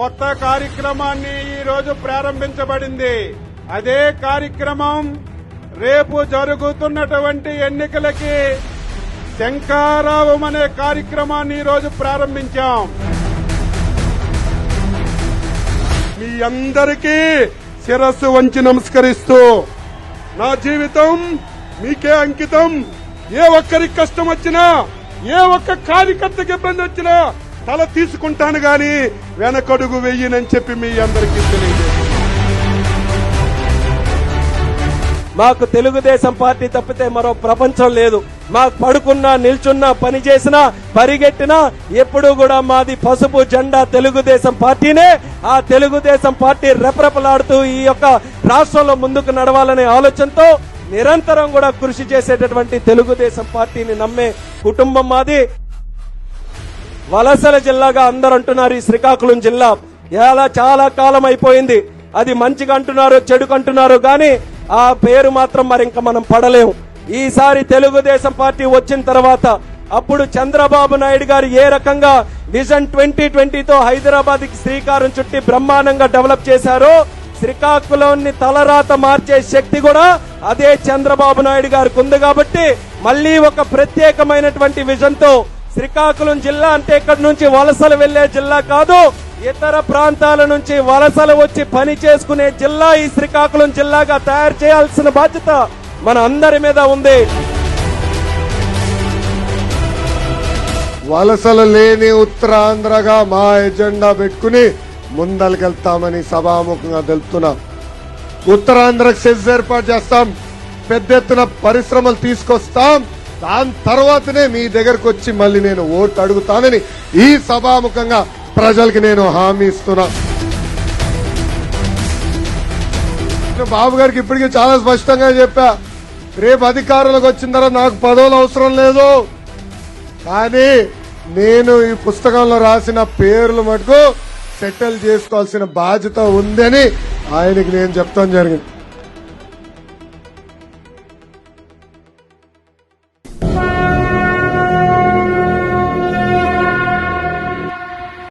కొత్త కార్యక్రమాన్ని ఈరోజు రోజు ప్రారంభించబడింది. అదే కార్యక్రమం రేపు జరుగుతున్నటువంటి ఎన్నికలకి శంకారావం అనే కార్యక్రమాన్ని ఈరోజు రోజు ప్రారంభించాం. మీ అందరికీ శిరస్సు వంచి నమస్కరిస్తూ నా జీవితం మీకే అంకితం. ఏ ఒక్కరికి కష్టం వచ్చినా ఏ ఒక్క కార్యకర్తకి ఇబ్బంది వచ్చినా తల తీసుకుంటాను గాని వెనకడుగు వెయ్యనని చెప్పి మీ అందరికీ తెలియజేస్తాను మాకు తెలుగుదేశం పార్టీ తప్పితే మరో ప్రపంచం లేదు. మాకు పడుకున్నా నిల్చున్నా పని చేసినా పరిగెట్టినా ఎప్పుడు కూడా మాది పసుపు జెండా తెలుగుదేశం పార్టీనే. ఆ తెలుగుదేశం పార్టీ రెపరెపలాడుతూ ఈ యొక్క రాష్ట్రంలో ముందుకు నడవాలనే ఆలోచనతో నిరంతరం కూడా కృషి చేసేటటువంటి తెలుగుదేశం పార్టీని నమ్మే కుటుంబం మాది. వలసల జిల్లాగా అందరు అంటున్నారు ఈ శ్రీకాకుళం జిల్లా. ఇలా చాలా కాలం అయిపోయింది. అది మంచిగా అంటున్నారు చెడుకు అంటున్నారు కానీ ఆ పేరు మాత్రం మరి ఇంకా మనం పడలేము. ఈసారి తెలుగుదేశం పార్టీ వచ్చిన తర్వాత అప్పుడు చంద్రబాబు నాయుడు గారు ఏ రకంగా విజన్ ట్వంటీ ట్వంటీతో హైదరాబాద్కి శ్రీకారం చుట్టి బ్రహ్మాండంగా డెవలప్ చేశారో శ్రీకాకుళంని తలరాత మార్చే శక్తి కూడా అదే చంద్రబాబు నాయుడు గారికి ఉంది కాబట్టి మళ్ళీ ఒక ప్రత్యేకమైనటువంటి విజన్తో శ్రీకాకుళం జిల్లా అంటే ఇక్కడి నుంచి వలసలు వెళ్ళే జిల్లా కాదు ఇతర ప్రాంతాల నుంచి వలసలు వచ్చి పని చేసుకునే జిల్లా ఈ శ్రీకాకుళం జిల్లాగా తయారు చేయాల్సిన బాధ్యత మన అందరి మీద ఉంది. వలసలు లేని ఉత్తరాంధ్రగా మా ఎజెండా పెట్టుకుని ముందలకెళ్తామని సభాముఖంగా తెలుపుతున్నాం. ఉత్తరాంధ్రకు సెజ్ ఏర్పాటు చేస్తాం పెద్ద ఎత్తున పరిశ్రమలు తీసుకొస్తాం దాని తర్వాతనే మీ దగ్గరకు వచ్చి మళ్ళీ నేను ఓటు అడుగుతానని ఈ సభాముఖంగా ప్రజలకి నేను హామీ ఇస్తున్నా. బాబు గారికి ఇప్పటికే చాలా స్పష్టంగా చెప్పా రేపు అధికారులకు వచ్చిన తర్వాత నాకు పదవులు అవసరం లేదు. కానీ నేను ఈ పుస్తకంలో రాసిన పేర్లు మటుకు సెటిల్ చేసుకోవాల్సిన బాధ్యత ఉందని ఆయనకి నేను చెప్తాను జరిగింది.